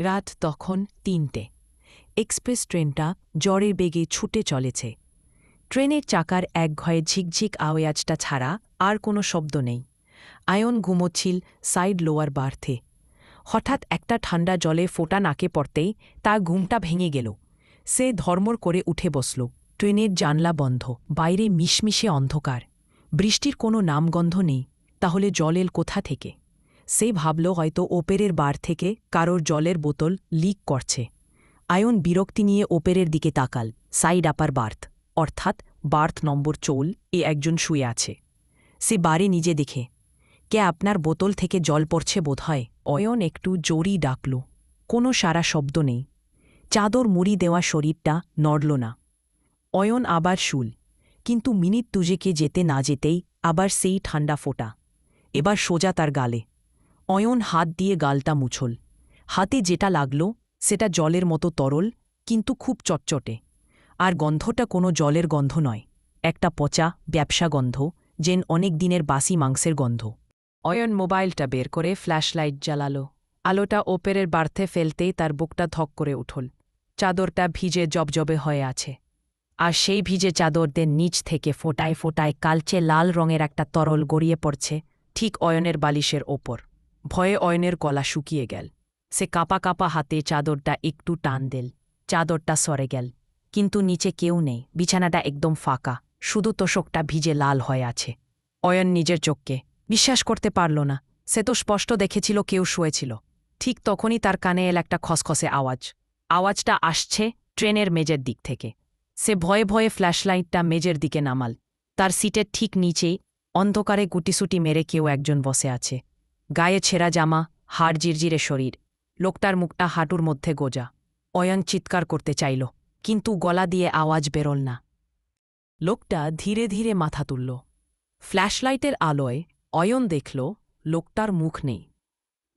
রাত তখন তিনটে। এক্সপ্রেস ট্রেনটা জ্বরের বেগে ছুটে চলেছে। ট্রেনের চাকার এক ঘয়ে ঝিকঝিক আওয়াজটা ছাড়া আর কোনো শব্দ নেই। আয়ন ঘুমোচ্ছিল সাইড লোয়ার বার্থে। হঠাৎ একটা ঠান্ডা জলে ফোটা নাকে পড়তেই তার ঘুমটা ভেঙে গেল। সে ধর্মর করে উঠে বসল। ট্রেনের জানলা বন্ধ, বাইরে মিশমিশে অন্ধকার। বৃষ্টির কোনো নামগন্ধ নেই। তাহলে জল এল কোথা থেকে? সে ভাবল হয়তো ওপেরের বার থেকে কারোর জলের বোতল লিক করছে। আয়ন বিরক্তি নিয়ে ওপেরের দিকে তাকাল, সাইড আপার বার্থ, অর্থাৎ বার্থ নম্বর চৌল, এ একজন শুয়ে আছে। সে বারে নিজে দেখে, কে আপনার বোতল থেকে জল পড়ছে বোধহয়? অয়ন একটু জোরই ডাকল, কোনো সারা শব্দ নেই। চাদর মুড়ি দেওয়া শরীরটা নড়ল না। অয়ন আবার শুল, কিন্তু মিনিট তুজেকে যেতে না যেতেই আবার সেই ঠান্ডা ফোটা। এবার সোজা তার গালে। অয়ন হাত দিয়ে গালটা মুছল। হাতে যেটা লাগল, সেটা জলের মতো তরল, কিন্তু খুব চটচটে। আর গন্ধটা কোনো জলের গন্ধ নয়, একটা পচা, ব্যবসা গন্ধ, যেন অনেক দিনের বাসি মাংসের গন্ধ। অয়ন মোবাইলটা বের করে ফ্ল্যাশলাইট জ্বালাল। আলোটা ওপেরের বার্থে ফেলতেই তার বুকটা ধক করে উঠল। চাদরটা ভিজে জবজবে হয়ে আছে। আর সেই ভিজে চাদরদের নিচ থেকে ফোটায় ফোটায় কালচে লাল রঙের একটা তরল গড়িয়ে পড়ছে, ঠিক অয়নের বালিশের ওপর। ভয়ে অয়নের গলা শুকিয়ে গেল। সে কাপা কাপা হাতে চাদরটা একটু টান দেল। চাদরটা সরে গেল। কিন্তু নিচে কেউ নেই। বিছানাটা একদম ফাঁকা। শুধু তোষকটা ভিজে লাল হয়ে আছে। অয়ন নিজের চোখকে বিশ্বাস করতে পারল না। সে তো স্পষ্ট দেখেছিল কেউ শুয়েছিল। ঠিক তখনই তার কানে এল একটা খসখসে আওয়াজ। আওয়াজটা আসছে ট্রেনের মেজের দিক থেকে। সে ভয়ে ভয়ে ফ্ল্যাশলাইটটা মেজের দিকে নামাল। তার সিটের ঠিক নিচেই অন্ধকারে গুটিসুটি মেরে কেউ একজন বসে আছে। গায়ে ছেঁড়া জামা, হাড় জিরজিরে শরীর। লোকটার মুখটা হাঁটুর মধ্যে গোজা। অয়ন চিৎকার করতে চাইল, কিন্তু গলা দিয়ে আওয়াজ বেরোল না। লোকটা ধীরে ধীরে মাথা তুলল। ফ্ল্যাশলাইটের আলোয় অয়ন দেখল, লোকটার মুখ নেই।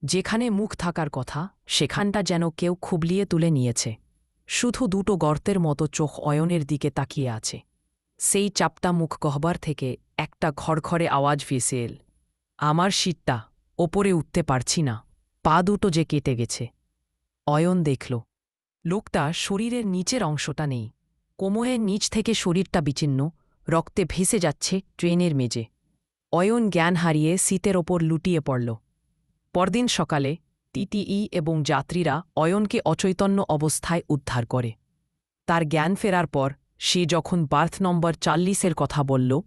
যেখানে মুখ থাকার কথা, সেখানটা যেন কেউ খুবলিয়ে তুলে নিয়েছে। শুধু দুটো গর্তের মতো চোখ অয়নের দিকে তাকিয়ে আছে। সেই চাপটা মুখ গহবার থেকে একটা ঘরঘরে আওয়াজ ভেসে এল। আমার শীতটা ওপরে উঠতে পারছি না। পা দুটো যে কেটে গেছে। অয়ন দেখল। লোকটা শরীরের নিচের অংশটা নেই। কোমরের নিচ থেকে শরীরটা বিচ্ছিন্ন। রক্তে ভেসে যাচ্ছে ট্রেনের মেজে অয়ন জ্ঞান হারিয়ে শীতের ওপর লুটিয়ে পড়ল। পরদিন সকালে টিটিই এবং যাত্রীরা অয়নকে অচৈতন্য অবস্থায় উদ্ধার করে। তার জ্ঞান ফেরার পর সে যখন বার্থ নম্বর চাল্লিশের কথা বলল,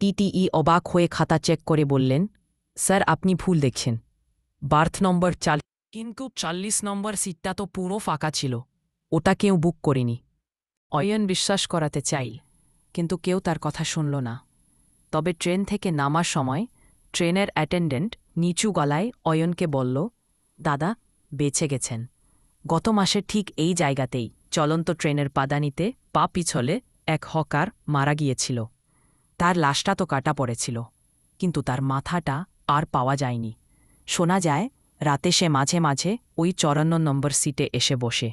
টিটিই অবাক হয়ে খাতা চেক করে বললেন স্যার, আপনি ভুল দেখছেন। বার্থ নম্বর চাল কিন্তু চাল্লিশ নম্বর সিটটা তো পুরো ফাঁকা ছিল। ওটা কেউ বুক করেনি। অয়ন বিশ্বাস করাতে চাই কিন্তু কেউ তার কথা শুনল না। তবে ট্রেন থেকে নামার সময় ট্রেনের অ্যাটেন্ডেন্ট নিচু গলায় অয়নকে বলল, দাদা, বেঁচে গেছেন। গত মাসে ঠিক এই জায়গাতেই চলন্ত ট্রেনের পাদানিতে পা পিছলে এক হকার মারা গিয়েছিল। তার লাশটা তো কাটা পড়েছিল, কিন্তু তার মাথাটা আর পাওয়া যায়নি। শোনা যায়, রাতে সে মাঝে মাঝে ওই চরান্ন নম্বর সিটে এসে বসে।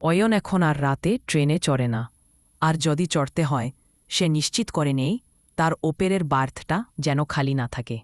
অয়ন এখন আর রাতে ট্রেনে চড়ে না। আর যদি চড়তে হয়, সে নিশ্চিত করে নেই, তার ওপেরের বার্থটা যেন খালি না থাকে।